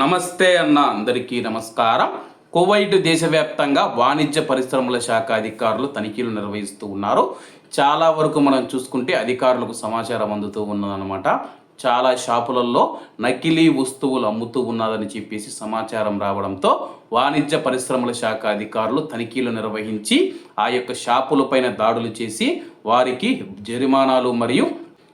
నమస్తే అన్న అందరికీ నమస్కారం. కువైట్ దేశవ్యాప్తంగా వాణిజ్య పరిశ్రమల శాఖ అధికారులు తనిఖీలు నిర్వహిస్తూ ఉన్నారు. చాలా వరకు మనం చూసుకుంటే అధికారులకు సమాచారం అందుతూ ఉన్నదన్నమాట. చాలా షాపులలో నకిలీ వస్తువులు అమ్ముతూ ఉన్నదని చెప్పేసి సమాచారం రావడంతో వాణిజ్య పరిశ్రమల శాఖ అధికారులు తనిఖీలు నిర్వహించి ఆ యొక్క షాపులపైన దాడులు చేసి వారికి జరిమానాలు మరియు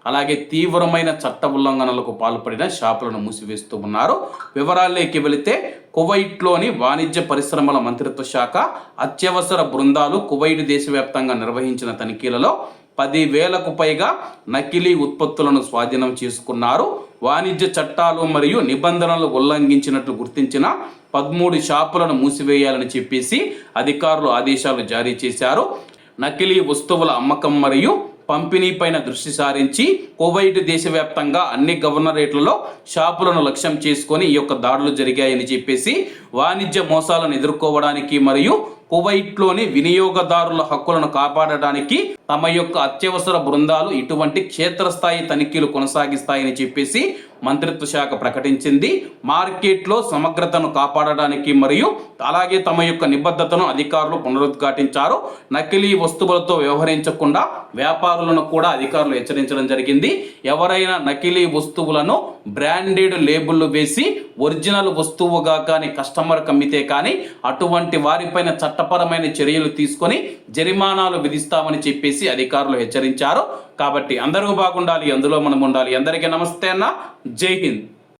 అలాగే తీవ్రమైన చట్ట ఉల్లంఘనలకు పాల్పడిన షాపులను మూసివేస్తూ ఉన్నారు. వివరాల్లోకి వెళితే కువైట్లోని వాణిజ్య పరిశ్రమల మంత్రిత్వ శాఖ అత్యవసర బృందాలు కువైట్ దేశవ్యాప్తంగా నిర్వహించిన తనిఖీలలో పది వేలకు పైగా నకిలీ ఉత్పత్తులను స్వాధీనం చేసుకున్నారు. వాణిజ్య చట్టాలు మరియు నిబంధనలు ఉల్లంఘించినట్లు గుర్తించిన పదమూడు షాపులను మూసివేయాలని చెప్పేసి అధికారులు ఆదేశాలు జారీ చేశారు. నకిలీ వస్తువుల అమ్మకం మరియు పంపిణీ పైన దృష్టి సారించి కువైట్ దేశవ్యాప్తంగా అన్ని గవర్నరేట్లలో షాపులను లక్ష్యం చేసుకొని ఈ యొక్క దాడులు జరిగాయని చెప్పేసి వాణిజ్య మోసాలను ఎదుర్కోవడానికి మరియు కువైట్లోని వినియోగదారుల హక్కులను కాపాడడానికి తమ యొక్క అత్యవసర బృందాలు ఇటువంటి క్షేత్రస్థాయి తనిఖీలు కొనసాగిస్తాయని చెప్పేసి మంత్రిత్వ శాఖ ప్రకటించింది. మార్కెట్లో సమగ్రతను కాపాడడానికి మరియు అలాగే తమ యొక్క నిబద్ధతను అధికారులు పునరుద్ఘాటించారు. నకిలీ వస్తువులతో వ్యవహరించకుండా వ్యాపారులను కూడా అధికారులు హెచ్చరించడం జరిగింది. ఎవరైనా నకిలీ వస్తువులను బ్రాండెడ్ లేబుల్ వేసి ఒరిజినల్ వస్తువుగా కానీ కస్టమర్కి అమ్మితే కానీ అటువంటి వారిపైన చట్ట చట్టపరమైన చర్యలు తీసుకొని జరిమానాలు విధిస్తామని చెప్పేసి అధికారులు హెచ్చరించారు. కాబట్టి అందరూ బాగుండాలి అందులో మనం ఉండాలి. అందరికీ నమస్తే అన్న. జై హింద్.